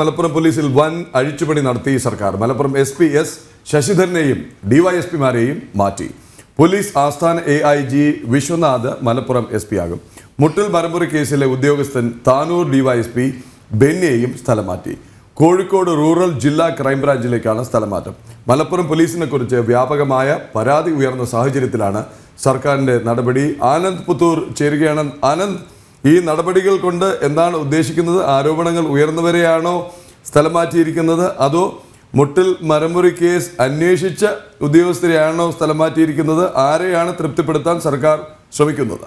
മലപ്പുറം പോലീസിൽ വൻ അഴിച്ചുപണി നടത്തി സർക്കാർ. മലപ്പുറം എസ് പി എസ് ശശിധരനെയും ഡിവൈഎസ്പിമാരെയും മാറ്റി. പോലീസ് ആസ്ഥാന A I G Vishwanath Malappuram S P ആകും. മുട്ടൽ മരമുറി കേസിലെ ഉദ്യോഗസ്ഥൻ താനൂർ ഡിവൈഎസ്പി ബെന്നിയെയും സ്ഥലം മാറ്റി. കോഴിക്കോട് റൂറൽ ജില്ലാ ക്രൈംബ്രാഞ്ചിലേക്കാണ് സ്ഥലമാറ്റം. മലപ്പുറം പോലീസിനെ കുറിച്ച് വ്യാപകമായ പരാതി ഉയർന്ന സാഹചര്യത്തിലാണ് സർക്കാരിന്റെ നടപടി. ആനന്ദ് പുത്തൂർ ചേരുകയാണ് ആനന്ദ് ഈ നടപടികൾ കൊണ്ട് എന്താണ് ഉദ്ദേശിക്കുന്നത്? ആരോപണങ്ങൾ ഉയർന്നവരെയാണോ സ്ഥലം മാറ്റിയിരിക്കുന്നത്? അതോ മുട്ടിൽ മരമുറി കേസ് അന്വേഷിച്ച ഉദ്യോഗസ്ഥരെയാണോ സ്ഥലം മാറ്റിയിരിക്കുന്നത്? ആരെയാണ് തൃപ്തിപ്പെടുത്താൻ സർക്കാർ ശ്രമിക്കുന്നത്?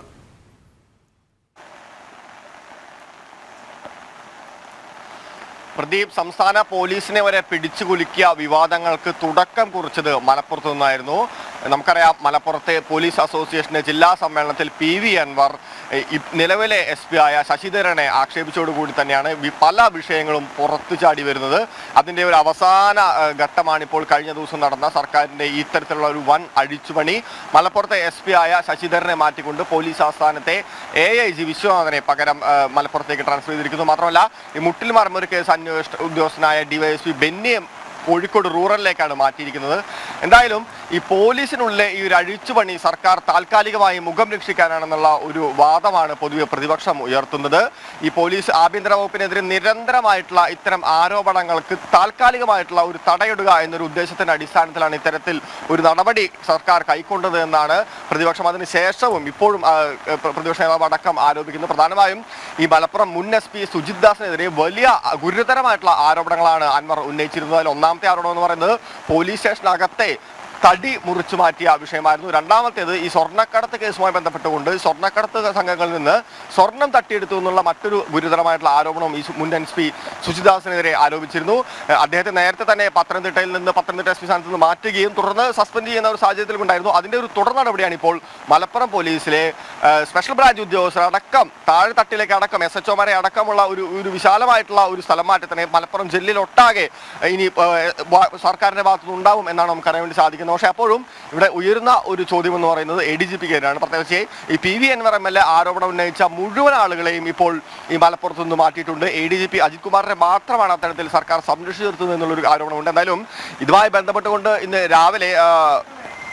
പ്രദീപ് സംസ്ഥാന പോലീസിനെ വരെ പിടിച്ചു കുലുക്കിയ വിവാദങ്ങൾക്ക് തുടക്കം കുറിച്ചത് മലപ്പുറത്തു നിന്നായിരുന്നു. നമുക്കറിയാം മലപ്പുറത്തെ പോലീസ് അസോസിയേഷന്റെ ജില്ലാ സമ്മേളനത്തിൽ പി വി അൻവർ നിലവിലെ എസ് പി ആയ ശശിധരനെ ആക്ഷേപിച്ചോടുകൂടി തന്നെയാണ് പല വിഷയങ്ങളും പുറത്തു ചാടി വരുന്നത്. അതിന്റെ ഒരു അവസാന ഘട്ടമാണിപ്പോൾ കഴിഞ്ഞ ദിവസം നടന്ന സർക്കാരിന്റെ ഇത്തരത്തിലുള്ള ഒരു വൻ അഴിച്ചുപണി. മലപ്പുറത്തെ എസ് പി ആയ ശശിധരനെ മാറ്റിക്കൊണ്ട് പോലീസ് ആസ്ഥാനത്തെ എ ഐ ജി വിശ്വനാഥനെ പകരം മലപ്പുറത്തേക്ക് ട്രാൻസ്ഫർ ചെയ്തിരിക്കുന്നു. മാത്രമല്ല ഈ മുട്ടിൽ മറമൊരു കേസ് അന്വേഷണ ഉദ്യോഗസ്ഥനായ ഡിവൈഎസ്പി ബെന്നിയെ കോഴിക്കോട് റൂറലിലേക്കാണ് മാറ്റിയിരിക്കുന്നത്. എന്തായാലും ഈ പോലീസിനുള്ളിലെ ഈ ഒരു അഴിച്ചുപണി സർക്കാർ താൽക്കാലികമായി മുഖം രക്ഷിക്കാനാണെന്നുള്ള ഒരു വാദമാണ് പൊതുവെ പ്രതിപക്ഷം ഉയർത്തുന്നത്. ഈ പോലീസ് ആഭ്യന്തര വകുപ്പിനെതിരെ നിരന്തരമായിട്ടുള്ള ഇത്തരം ആരോപണങ്ങൾക്ക് താൽക്കാലികമായിട്ടുള്ള ഒരു തടയിടുക എന്നൊരു ഉദ്ദേശത്തിന്റെ അടിസ്ഥാനത്തിലാണ് ഇത്തരത്തിൽ ഒരു നടപടി സർക്കാർ കൈക്കൊണ്ടത് എന്നാണ് പ്രതിപക്ഷം. അതിന് ശേഷവും ഇപ്പോഴും പ്രതിപക്ഷ നേതാവ് അടക്കം ആരോപിക്കുന്നത് പ്രധാനമായും ഈ മലപ്പുറം മുൻ എസ് പി സുജിത് ദാസിനെതിരെ വലിയ ഗുരുതരമായിട്ടുള്ള ആരോപണങ്ങളാണ് അൻവർ ഉന്നയിച്ചിരുന്നത്. അതിൽ ഒന്നാമത്തെ ആരോപണം എന്ന് പറയുന്നത് പോലീസ് സ്റ്റേഷനകത്തെ തടി മുറിച്ചു മാറ്റിയ വിഷയമായിരുന്നു. രണ്ടാമത്തേത് ഈ സ്വർണക്കടത്ത് കേസുമായി ബന്ധപ്പെട്ടുകൊണ്ട് സ്വർണക്കടത്ത് സംഘങ്ങളിൽ നിന്ന് സ്വർണം തട്ടിയെടുത്തു എന്നുള്ള മറ്റൊരു ഗുരുതരമായിട്ടുള്ള ആരോപണം ഈ മുൻ എൻ പി സുചിദാസിനെതിരെ ആരോപിച്ചിരുന്നു. അദ്ദേഹത്തെ നേരത്തെ തന്നെ പത്തനംതിട്ടയിൽ നിന്ന് പത്തനംതിട്ട എസ് പി സ്ഥാനത്ത് നിന്ന് മാറ്റുകയും തുടർന്ന് സസ്പെൻഡ് ചെയ്യുന്ന ഒരു സാഹചര്യത്തിലും ഉണ്ടായിരുന്നു അതിന്റെ ഒരു തുടർ നടപടിയാണ് ഇപ്പോൾ മലപ്പുറം പോലീസിലെ സ്പെഷ്യൽ ബ്രാഞ്ച് ഉദ്യോഗസ്ഥർ അടക്കം താഴെ തട്ടിലേക്ക് അടക്കം എസ് എച്ച് ഒമാരെ അടക്കമുള്ള ഒരു ഒരു വിശാലമായിട്ടുള്ള ഒരു സ്ഥലം മാറ്റത്തിനെ മലപ്പുറം ജില്ലയിലൊട്ടാകെ ഇനി സർക്കാരിന്റെ ഭാഗത്തുനിന്ന് ഉണ്ടാവും എന്നാണ് നമുക്ക് അറിയാൻ വേണ്ടി സാധിക്കുന്നത്. പക്ഷേ അപ്പോഴും ഇവിടെ ഉയരുന്ന ഒരു ചോദ്യം എന്ന് പറയുന്നത് എ ഡി ജി പിക്കെതിരാണ് പ്രത്യേകിച്ച് ഈ P V Anvar M L A ആരോപണം ഉന്നയിച്ച മുഴുവൻ ആളുകളെയും ഇപ്പോൾ ഈ മലപ്പുറത്ത് നിന്ന് മാറ്റിയിട്ടുണ്ട്. A D G P Ajith കുമാറിനെ മാത്രമാണ് അത്തരത്തിൽ സർക്കാർ സംരക്ഷിച്ചു നിർത്തുന്നത് എന്നുള്ളൊരു ആരോപണമുണ്ട്. എന്തായാലും ഇതുമായി ബന്ധപ്പെട്ടുകൊണ്ട് ഇന്ന് രാവിലെ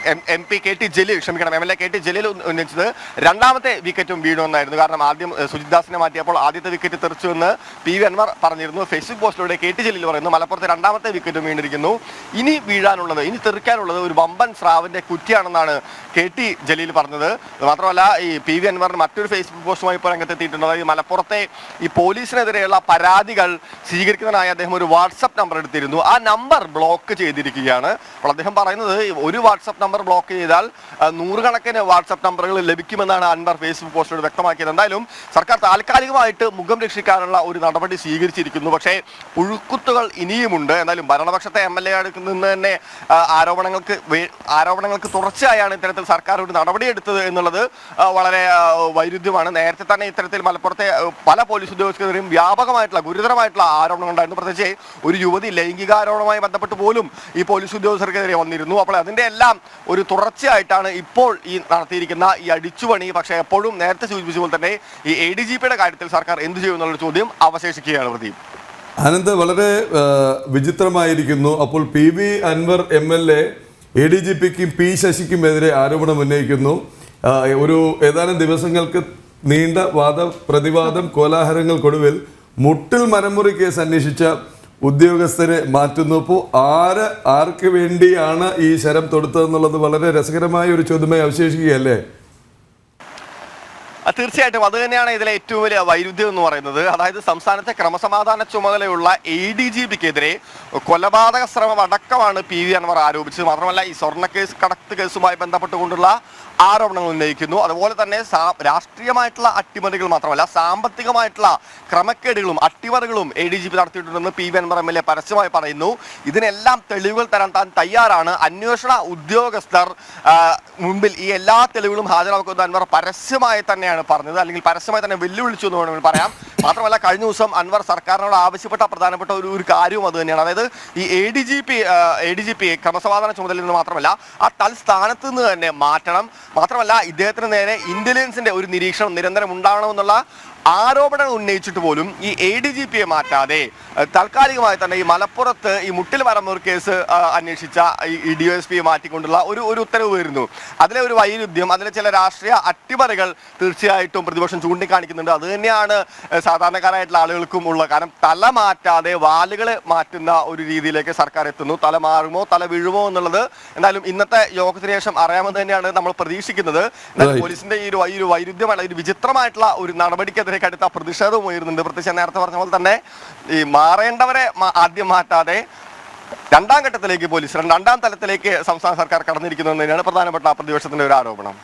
M P K T Jaleel ക്ഷമിക്കണം M L A K T Jaleel ഉന്ന- ഉന്നയിച്ചത് രണ്ടാമത്തെ വിക്കറ്റും വീഴുമെന്നായിരുന്നു കാരണം ആദ്യം ഏഹ്, സുജിത് ദാസിനെ മാറ്റിയപ്പോൾ ആദ്യത്തെ വിക്കറ്റ് തെറിച്ചു എന്ന് പി വി അൻവർ പറഞ്ഞിരുന്നു. ഫേസ്ബുക്ക് പോസ്റ്റിലൂടെ കെ ടി ജലീൽ പറയുന്നു മലപ്പുറത്തെ രണ്ടാമത്തെ വിക്കറ്റും വീണിരിക്കുന്നു. ഇനി വീഴാനുള്ളത് ഇനി തെറിക്കാനുള്ളത് ഒരു വമ്പൻ സ്രാവിന്റെ കുറ്റിയാണെന്നാണ് കെ ടി ജലീൽ പറഞ്ഞത്. മാത്രമല്ല ഈ പി വി അൻവർ മറ്റൊരു ഫേസ്ബുക്ക് പോസ്റ്റുമായി ഇപ്പോൾ രംഗത്തെത്തിയിട്ടുണ്ട്. അതായത് മലപ്പുറത്തെ ഈ പോലീസിനെതിരെയുള്ള പരാതികൾ സ്വീകരിക്കുന്നതിനായി അദ്ദേഹം ഒരു വാട്സപ്പ് നമ്പർ എടുത്തിരുന്നു. ആ നമ്പർ ബ്ലോക്ക് ചെയ്തിരിക്കുകയാണ്. അപ്പോൾ അദ്ദേഹം പറയുന്നത് ഒരു വാട്സപ്പ് ബ്ലോക്ക് ചെയ്താൽ നൂറുകണക്കിന് വാട്സപ്പ് നമ്പറുകൾ ലഭിക്കുമെന്നാണ് അൻവർ ഫേസ്ബുക്ക് പോസ്റ്റിലൂടെ വ്യക്തമാക്കിയത്. എന്തായാലും സർക്കാർ താൽക്കാലികമായിട്ട് മുഖം രക്ഷിക്കാനുള്ള ഒരു നടപടി സ്വീകരിച്ചിരിക്കുന്നു. പക്ഷേ പുഴുക്കുത്തുകൾ ഇനിയുമുണ്ട്. എന്നാലും ഭരണപക്ഷത്തെ എം എൽ എ നിന്ന് തന്നെ ആരോപണങ്ങൾക്ക് ആരോപണങ്ങൾക്ക് തുടർച്ചയായാണ് ഇത്തരത്തിൽ സർക്കാർ ഒരു നടപടിയെടുത്തത് എന്നുള്ളത് വളരെ വൈരുദ്ധ്യമാണ്. നേരത്തെ തന്നെ ഇത്തരത്തിൽ മലപ്പുറത്തെ പല പോലീസ് ഉദ്യോഗസ്ഥരെയും വ്യാപകമായിട്ടുള്ള ഗുരുതരമായിട്ടുള്ള ആരോപണം ഉണ്ടായിരുന്നു. പ്രത്യേകിച്ച് ഒരു യുവതി ലൈംഗികാരോപണവുമായി ബന്ധപ്പെട്ട് പോലും ഈ പോലീസ് ഉദ്യോഗസ്ഥർക്കെതിരെ വന്നിരുന്നു. അപ്പോൾ അതിന്റെ എല്ലാം ഒരു തുടർച്ചയായിട്ടാണ് ഇപ്പോൾ ഈ നടത്തിയിരിക്കുന്ന ഈ അടിച്ചുപണി. പക്ഷേ എപ്പോഴും നേരത്തെ സൂചിപ്പിച്ച പോലെ തന്നെ ഈ എ ഡി ജി പിയുടെ കാര്യത്തിൽ സർക്കാർ എന്ത് ചെയ്യും എന്നുള്ള ചോദ്യം അവശേഷിക്കുകയാണ് പ്രദീപ്. അനന്ത് വളരെ വിചിത്രമായിരിക്കുന്നു. അപ്പോൾ P V Anvar M L A A D G പിക്കും പി ശശിക്കും എതിരെ ആരോപണം ഉന്നയിക്കുന്നു. ഒരു ഏതാനും ദിവസങ്ങൾക്ക് നീണ്ട വാദ പ്രതിവാദം കോലാഹലങ്ങൾക്കൊടുവിൽ മുട്ടിൽ മരമുറി കേസ് അന്വേഷിച്ച ഉദ്യോഗസ്ഥരെ മാറ്റുന്നു. അപ്പോൾ ആര് ആർക്ക് വേണ്ടിയാണ് ഈ ശരം തൊടുത്തതെന്നുള്ളത് വളരെ രസകരമായ ഒരു ചോദ്യമായി അവശേഷിക്കുകയല്ലേ? തീർച്ചയായിട്ടും അത് തന്നെയാണ് ഇതിലെ ഏറ്റവും വലിയ വൈരുദ്ധ്യം എന്ന് പറയുന്നത്. അതായത് സംസ്ഥാനത്തെ ക്രമസമാധാന ചുമതലയുള്ള എ ഡി ജി പിക്കെതിരെ കൊലപാതക ശ്രമം അടക്കമാണ് പി വി അൻവർ ആരോപിച്ചത്. മാത്രമല്ല ഈ സ്വർണ കേസ് കടത്ത് കേസുമായി ബന്ധപ്പെട്ടുകൊണ്ടുള്ള ആരോപണങ്ങൾ ഉന്നയിക്കുന്നു. അതുപോലെ തന്നെ രാഷ്ട്രീയമായിട്ടുള്ള അട്ടിമറികൾ മാത്രമല്ല സാമ്പത്തികമായിട്ടുള്ള ക്രമക്കേടുകളും അട്ടിമറികളും A D G P നടത്തിയിട്ടുണ്ടെന്ന് P V Anvar M L A പരസ്യമായി പറയുന്നു. ഇതിനെല്ലാം തെളിവുകൾ തരാൻ താൻ തയ്യാറാണ്. അന്വേഷണ ഉദ്യോഗസ്ഥർ മുമ്പിൽ ഈ എല്ലാ തെളിവുകളും ഹാജരാക്കുമെന്ന് അൻവർ പരസ്യമായി തന്നെയാണ് പറഞ്ഞത്. അല്ലെങ്കിൽ പരസ്യമായി തന്നെ വെല്ലുവിളിച്ചു എന്ന് വേണമെങ്കിൽ പറയാം. മാത്രമല്ല കഴിഞ്ഞ ദിവസം അൻവർ സർക്കാരിനോട് ആവശ്യപ്പെട്ട പ്രധാനപ്പെട്ട ഒരു ഒരു കാര്യവും അത് തന്നെയാണ്. അതായത് ഈ A D G P A D G P ക്രമസമാധാന ചുമതലയിൽ നിന്ന് മാത്രമല്ല ആ തൽസ്ഥാനത്ത് നിന്ന് തന്നെ മാറ്റണം. മാത്രമല്ല ഇദ്ദേഹത്തിന് നേരെ ഇന്റലിജൻസിന്റെ ഒരു നിരീക്ഷണം നിരന്തരം ഉണ്ടാവണമെന്നുള്ള ആരോപണങ്ങൾ ഉന്നയിച്ചിട്ട് പോലും ഈ എ ഡി ജി പിയെ മാറ്റാതെ താൽക്കാലികമായി തന്നെ ഈ മലപ്പുറത്ത് ഈ മുട്ടിൽ മരമൂർ കേസ് അന്വേഷിച്ച ഈ ഡി എസ് പിയെ മാറ്റിക്കൊണ്ടുള്ള ഒരു ഒരു ഉത്തരവ് വരുന്നു. അതിലെ ഒരു വൈരുദ്ധ്യം അതിലെ ചില രാഷ്ട്രീയ അട്ടിമറികൾ തീർച്ചയായിട്ടും പ്രതിപക്ഷം ചൂണ്ടിക്കാണിക്കുന്നുണ്ട്. അത് തന്നെയാണ് സാധാരണക്കാരായിട്ടുള്ള ആളുകൾക്കും ഉള്ള കാരണം. തല മാറ്റാതെ വാലുകളെ മാറ്റുന്ന ഒരു രീതിയിലേക്ക് സർക്കാർ എത്തുന്നു. തല മാറുമോ തല വീഴുമോ എന്നുള്ളത് എന്തായാലും ഇന്നത്തെ യോഗത്തിന് ശേഷം അറിയാമെന്ന് തന്നെയാണ് നമ്മൾ പ്രതീക്ഷിക്കുന്നത്. പോലീസിന്റെ ഈ ഒരു വൈരുദ്ധ്യമായിട്ടുള്ള ഒരു വിചിത്രമായിട്ടുള്ള ഒരു വിചിത്രമായിട്ടുള്ള നടപടിക്കെതിരെ കടുത്ത പ്രതിഷേധവും ഉയരുന്നുണ്ട്. പ്രത്യേകിച്ച് നേരത്തെ പറഞ്ഞ പോലെ തന്നെ ഈ മാറേണ്ടവരെ ആദ്യം മാറ്റാതെ രണ്ടാം ഘട്ടത്തിലേക്ക് പോലീസ് രണ്ടാം തലത്തിലേക്ക് സംസ്ഥാന സർക്കാർ കടന്നിരിക്കുന്നു എന്നതിനാണ് പ്രധാനപ്പെട്ട പ്രതിപക്ഷത്തിന്റെ ഒരു ആരോപണം.